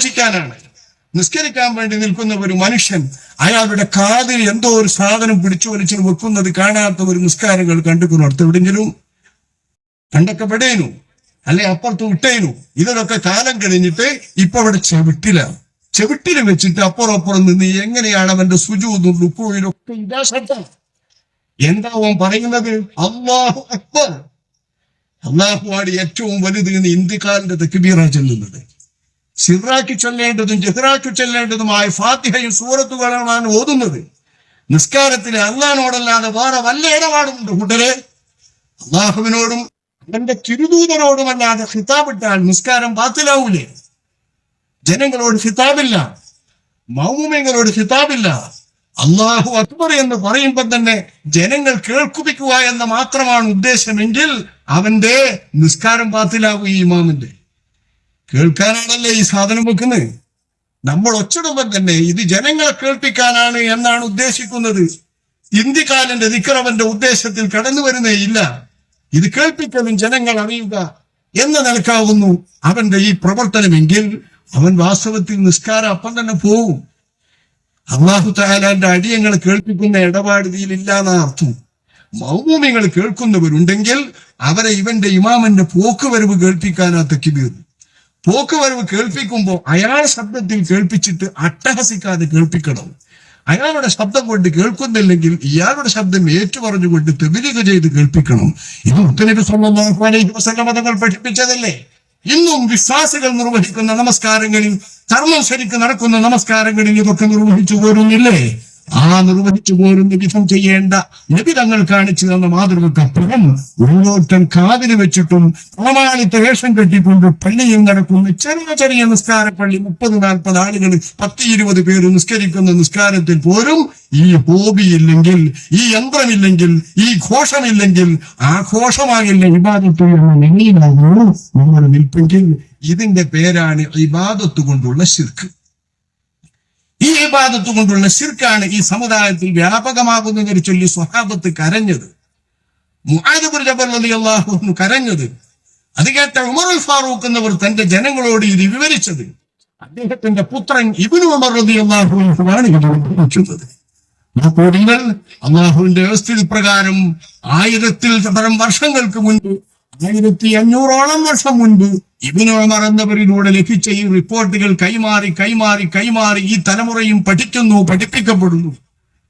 നിസ്കരിക്കാനാണ് നിസ്കരിക്കാൻ വേണ്ടി നിൽക്കുന്ന ഒരു മനുഷ്യൻ അയാളുടെ കാതിൽ എന്തോ ഒരു സാധനം പിടിച്ചു വലിച്ചു വെക്കുന്നത് കാണാത്ത ഒരു നിസ്കാരങ്ങൾ കണ്ടുക്കുന്നു അടുത്ത് എവിടെയെങ്കിലും? കണ്ടൊക്കെ പെടേനു. അല്ലെ അപ്പുറത്ത് വിട്ടേനു. ഇതിനൊക്കെ കാലം കഴിഞ്ഞിട്ട് ഇപ്പൊ അവിടെ ചെവിട്ടിലാണ് ചെവിട്ടിൽ വെച്ചിട്ട് അപ്പുറം അപ്പുറം നിന്ന് എങ്ങനെയാണ് അവന്റെ സുജൂതും റുക്കുവിലൊക്കെ ഇതാ ശബ്ദം. എന്താ അവൻ പറയുന്നത്? അള്ളാഹു അക്ബർ. അള്ളാഹുവാണ് ഏറ്റവും വലുത് എന്ന് ഇന്ത്യക്കാരന്റെ തെക്കുബീറ ചെല്ലുന്നത് സിറാക്കി ചൊല്ലേണ്ടതും ജഹ്റാക്കി ചൊല്ലേണ്ടതുമായ ഫാത്തിഹയും സൂറത്തുകളാണ് ഓതുന്നത്. നിസ്കാരത്തിൽ അള്ളഹാനോടല്ലാതെ വേറെ വല്ല ഇടപാടുമുണ്ട് കൂട്ടരെ? അള്ളാഹുവിനോടും അവന്റെ തിരുദൂതനോടുമല്ലാതെ ഹിതാബിട്ടാൽ നിസ്കാരം പാത്തിലാവൂലേ ജനങ്ങളോട് ഹിതാബില്ല മൗമുമിങ്ങളോട് ഹിതാബില്ല അള്ളാഹു അക്ബർ എന്ന് പറയുമ്പോൾ തന്നെ ജനങ്ങൾ കേൾക്കുപിക്കുക എന്ന മാത്രമാണ് ഉദ്ദേശമെങ്കിൽ അവന്റെ നിസ്കാരം പാത്തിലാവും ഈ ഇമാമിന്റെ. കേൾക്കാനാണല്ലേ ഈ സാധനം വെക്കുന്നത്? നമ്മൾ ഒച്ചിടുമ്പോൾ തന്നെ ഇത് ജനങ്ങളെ കേൾപ്പിക്കാനാണ് എന്നാണ് ഉദ്ദേശിക്കുന്നത്. ഇന്ത്യക്കാരന്റെ നിക്കറവന്റെ ഉദ്ദേശത്തിൽ കടന്നു വരുന്നേ ഇല്ല. ഇത് കേൾപ്പിക്കലും ജനങ്ങൾ അറിയുക എന്ന് നിലക്കാവുന്നു അവന്റെ ഈ പ്രവർത്തനമെങ്കിൽ അവൻ വാസ്തവത്തിൽ നിസ്കാരം അപ്പം തന്നെ പോവും. അള്ളാഹു താലാന്റെ അടിയങ്ങൾ കേൾപ്പിക്കുന്ന ഇടപാട് ഇതിലില്ല എന്ന അർത്ഥം. മൗമൂമികൾ കേൾക്കുന്നവരുണ്ടെങ്കിൽ അവരെ ഇവന്റെ ഇമാമന്റെ പോക്കുവരവ് കേൾപ്പിക്കാനാ തെക്കിബീർ. പോക്കുവരവ് കേൾപ്പിക്കുമ്പോൾ അയാൾ ശബ്ദത്തിൽ കേൾപ്പിച്ചിട്ട് അട്ടഹസിക്കാതെ കേൾപ്പിക്കണം. അയാളുടെ ശബ്ദം കൊണ്ട് കേൾക്കുന്നില്ലെങ്കിൽ ഇയാളുടെ ശബ്ദം ഏറ്റുപറഞ്ഞുകൊണ്ട് തെബിലിക ചെയ്ത് കേൾപ്പിക്കണം. ഇത് മുത്തനബി സല്ലല്ലാഹു അലൈഹി വസല്ലം പഠിപ്പിച്ചതല്ലേ? ഇന്നും വിശ്വാസികൾ നിർവഹിക്കുന്ന നമസ്കാരങ്ങളിൽ കർമ്മം ശരിക്ക് നടക്കുന്ന നമസ്കാരങ്ങളിൽ ഇതൊക്കെ നിർവഹിച്ചു പോരുന്നില്ലേ? ആ നിർവഹിച്ചു പോരുന്ന വിധം ചെയ്യേണ്ട നബി തങ്ങൾ കാണിച്ചു തന്ന മാതൃകക്കപ്പുറം ഉള്ളോട്ടം കാതിന് വെച്ചിട്ടും പ്രമാണിത്ത വേഷം കെട്ടിക്കൊണ്ട് പള്ളിയും നടക്കുന്ന ചെറിയ ചെറിയ നിസ്കാര പള്ളി മുപ്പത് നാൽപ്പത് ആളുകൾ പത്ത് ഇരുപത് പേര് നിസ്കരിക്കുന്ന നിസ്കാരത്തിൽ പോലും ഈ ഹോബി ഇല്ലെങ്കിൽ ഈ യന്ത്രമില്ലെങ്കിൽ ഈ ഘോഷമില്ലെങ്കിൽ ആ ഘോഷമാകില്ല ഇബാദത്ത് എന്ന നിലയിലാകുന്നു നമ്മൾ നിൽപ്പെങ്കിൽ ഇതിന്റെ പേരാണ് ഇബാദത്ത് കൊണ്ടുള്ള ശിർക്ക്. ഇബാദത്ത് കൊണ്ടുള്ള ശിർക്കാണ് ഈ സമുദായത്തിൽ വ്യാപകമാകുന്നതിന് ചൊല്ലി സ്വഹാബത്ത് കരഞ്ഞത്. മുആദിബുൽ ജബൽ കരഞ്ഞത്. അത് കേട്ട ഉമറുൽ ഫാറൂഖ് എന്നവർ തന്റെ ജനങ്ങളോട് ഇത് വിവരിച്ചത്. അദ്ദേഹത്തിന്റെ പുത്രൻ ഇബിനു ഉമർ വിവരിച്ചത് നോക്കൂ നിങ്ങൾ അള്ളാഹുവിന്റെ വ്യവസ്ഥിതി പ്രകാരം ആയിരത്തിൽ പരം വർഷങ്ങൾക്ക് മുൻപ് ആയിരത്തി അഞ്ഞൂറോളം വർഷം മുൻപ് ഇബിനു ഉമർ എന്നവരിലൂടെ ലഭിച്ച ഈ റിപ്പോർട്ടുകൾ കൈമാറി കൈമാറി കൈമാറി ഈ തലമുറയും പഠിക്കുന്നു പഠിപ്പിക്കപ്പെടുന്നു.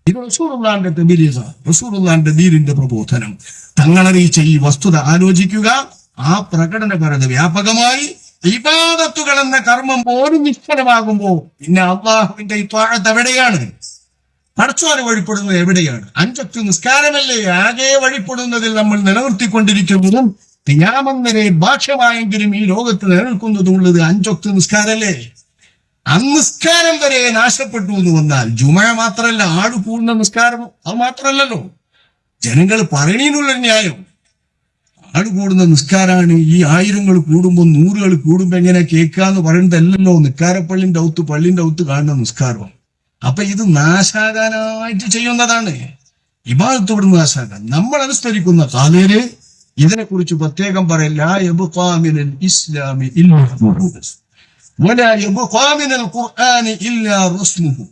ഇത് റസൂറുള്ളാന്റെ തെബിലിസ റസൂറുള്ളാന്റെ ദീനിന്റെ പ്രബോധനം. തങ്ങളറിയിച്ച ഈ വസ്തുത ആലോചിക്കുക. ആ പ്രകടനപരത വ്യാപകമായി ഇബാദത്തുകൾ എന്ന കർമ്മം പോലും നിഷ്ഫലമാകുമ്പോ പിന്നെ അള്ളാഹുവിന്റെ ഈ താഴത്ത് എവിടെയാണ്? പടച്ചോനെ വഴിപ്പെടുന്നത് എവിടെയാണ്? അഞ്ചൊക്കെ നിസ്കാരമല്ലേ? ആകെ വഴിപ്പെടുന്നതിൽ നമ്മൾ നിലനിർത്തിക്കൊണ്ടിരിക്കുന്നതും തിയാമെന്നരെ ഭാഷ്യമായെങ്കിലും ഈ ലോകത്ത് നിലനിൽക്കുന്നതുള്ളത് അഞ്ചൊക്കെ നിസ്കാരല്ലേ? അനിസ്കാരം വരെ നാശപ്പെട്ടു എന്ന് വന്നാൽ ജുമ മാത്രമല്ല ആട് കൂടുന്ന നിസ്കാരം അത് മാത്രമല്ലല്ലോ ജനങ്ങൾ പറയണീനുള്ള ന്യായം. ആട് കൂടുന്ന നിസ്കാരാണ് ഈ ആയിരങ്ങൾ കൂടുമ്പോൾ നൂറുകൾ കൂടുമ്പോ എങ്ങനെ കേൾക്കാന്ന് പറയുന്നതല്ലല്ലോ നിസ്കാരപ്പള്ളിന്റെ ഔത്ത് പള്ളിന്റെ ഔത്ത് കാണുന്ന നിസ്കാരം. അപ്പൊ ഇത് നാശാകാനായിട്ട് ചെയ്യുന്നതാണ്. ഇബാദത്ത് നാശാക്കാൻ. നമ്മൾ അനുസ്മരിക്കുന്ന കാലേര് ഇതിനെക്കുറിച്ച് പ്രത്യേകം റസ്മുഹു.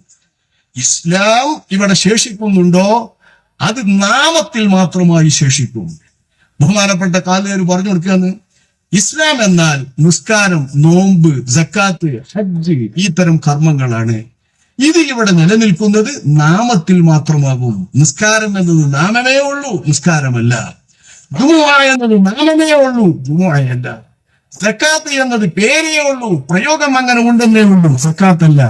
ഇസ്ലാം ഇവിടെ ശേഷിക്കുന്നുണ്ടോ? അത് നാമത്തിൽ മാത്രമായി ശേഷിക്കും. ബഹുമാനപ്പെട്ട കാലുകാർ പറഞ്ഞു കൊടുക്കുകയാണ് ഇസ്ലാം എന്നാൽ നിസ്കാരം നോമ്പ് ജക്കാത്ത് ഹജ്ജ് ഈ തരം കർമ്മങ്ങളാണ്. ഇത് ഇവിടെ നിലനിൽക്കുന്നത് നാമത്തിൽ മാത്രമാകും. നിസ്കാരം എന്നത് നാമമേ ഉള്ളൂ നിസ്കാരമല്ല. ജുമുഅ എന്നത് നാമമേ ഉള്ളൂ ജുമുഅയല്ല സക്കാത്ത് എന്നത് പേരേ ഉള്ളൂ പ്രയോഗം അങ്ങനെ ഉണ്ടെന്നേ ഉള്ളൂ സക്കാത്തല്ല.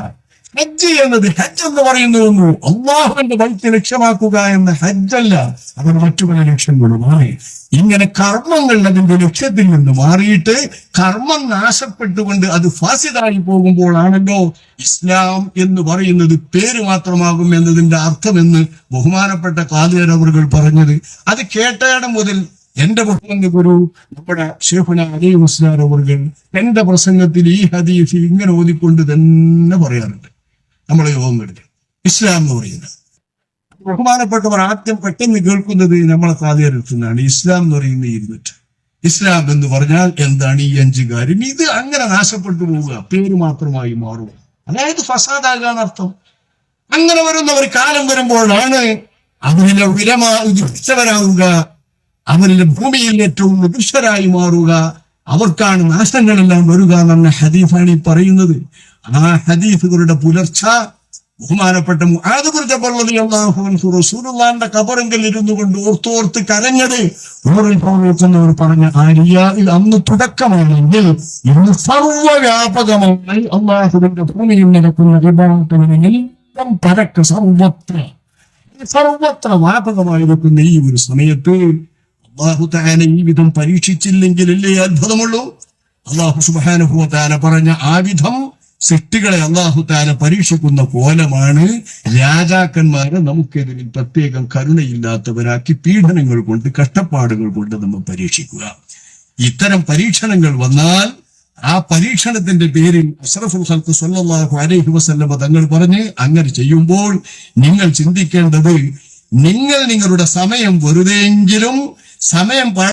ഹജ്ജ് എന്നത് ഹജ്ജ് എന്ന് പറയുന്നു അള്ളാഹുവിന്റെ വൈദ്യ ലക്ഷ്യമാക്കുക എന്ന ഹജ്ജല്ല. അത് മറ്റു പല ലക്ഷ്യങ്ങളുമായി ഇങ്ങനെ കർമ്മങ്ങൾ അതിന്റെ ലക്ഷ്യത്തിൽ നിന്ന് മാറിയിട്ട് കർമ്മം നാശപ്പെട്ടുകൊണ്ട് അത് ഫാസിദായി പോകുമ്പോഴാണല്ലോ ഇസ്ലാം എന്ന് പറയുന്നത് പേര് മാത്രമാകും എന്നതിന്റെ അർത്ഥമെന്ന് ബഹുമാനപ്പെട്ട കാതുകരവറുകൾ പറഞ്ഞത്. അത് കേട്ടയിടം മുതൽ എന്റെ ബഹുമന്യ ഗുരു നമ്മുടെ ഷേഖുന അലി മുസ്ലാർ അവറുകൾ എന്റെ പ്രസംഗത്തിൽ ഈ ഹദീഫ് ഇങ്ങനെ ഓതിക്കൊണ്ട് തന്നെ പറയാറുണ്ട്. നമ്മളെ യോഗങ്ങളിൽ ഇസ്ലാം എന്ന് പറയുന്നത്. ബഹുമാനപ്പെട്ടവർ ആദ്യം പെട്ടെന്ന് കേൾക്കുന്നത് നമ്മളെ കാതിയരത്തുനിന്നാണ് ഇസ്ലാം എന്ന് പറയുന്ന ഇരുന്നിട്ട് ഇസ്ലാം എന്ന് പറഞ്ഞാൽ എന്താണ് ഈ അഞ്ച് കാര്യം? ഇത് അങ്ങനെ നാശപ്പെട്ടു പോവുക. പേര് മാത്രമായി മാറുക അതായത് ഫസാദാകാൻ അർത്ഥം. അങ്ങനെ വരുന്ന ഒരു കാലം വരുമ്പോഴാണ് അവരിലെ വിലമാ ഉദിച്ചവരാവുക അവരിലെ ഭൂമിയിൽ ഏറ്റവും ഉദൃശ്വരായി മാറുക. അവർക്കാണ് നാശങ്ങളെല്ലാം വരിക എന്ന ഹദീഫാണ് ഈ പറയുന്നത്. ആ ഹദീഫുകളുടെ പുലർച്ച. ബഹുമാനപ്പെട്ട റസൂലുള്ളാന്റെ കബറെങ്കിൽ ഇരുന്നു കൊണ്ട് ഓർത്തോർത്ത് കരഞ്ഞത് എന്നവർ പറഞ്ഞ ആര്യ അന്ന് തുടക്കമാണെങ്കിൽ ഇന്ന് സർവവ്യാപകമായി അള്ളാഹുവിന്റെ ഭൂമിയിൽ നടക്കുന്ന വിഭാഗത്തിനെങ്കിൽ പരക്ക് സർവത്ര സർവത്ര വ്യാപകമായി വെക്കുന്ന ഈ ഒരു സമയത്ത് അള്ളാഹു താന ഈ വിധം പരീക്ഷിച്ചില്ലെങ്കിലല്ലേ അത്ഭുതമുള്ളൂ? അള്ളാഹു സുബാനുഭവ താന പറഞ്ഞ ആ വിധം സൃഷ്ടികളെ അള്ളാഹു താന പരീക്ഷിക്കുന്ന കോലമാണ് രാജാക്കന്മാരെ നമുക്കെതിരിൽ പ്രത്യേകം കരുണയില്ലാത്തവരാക്കി പീഡനങ്ങൾ കൊണ്ട് കഷ്ടപ്പാടുകൾ കൊണ്ട് നമ്മൾ പരീക്ഷിക്കുക. ഇത്തരം പരീക്ഷണങ്ങൾ വന്നാൽ ആ പരീക്ഷണത്തിന്റെ പേരിൽ അഷ്റഫുൽ ഹൽക്ക് സല്ലല്ലാഹു അലൈഹി വസല്ലമ തങ്ങൾ പറഞ്ഞ് അങ്ങനെ ചെയ്യുമ്പോൾ നിങ്ങൾ ചിന്തിക്കേണ്ടത് നിങ്ങൾ നിങ്ങളുടെ സമയം വെറുതെയെങ്കിലും സമയം പ-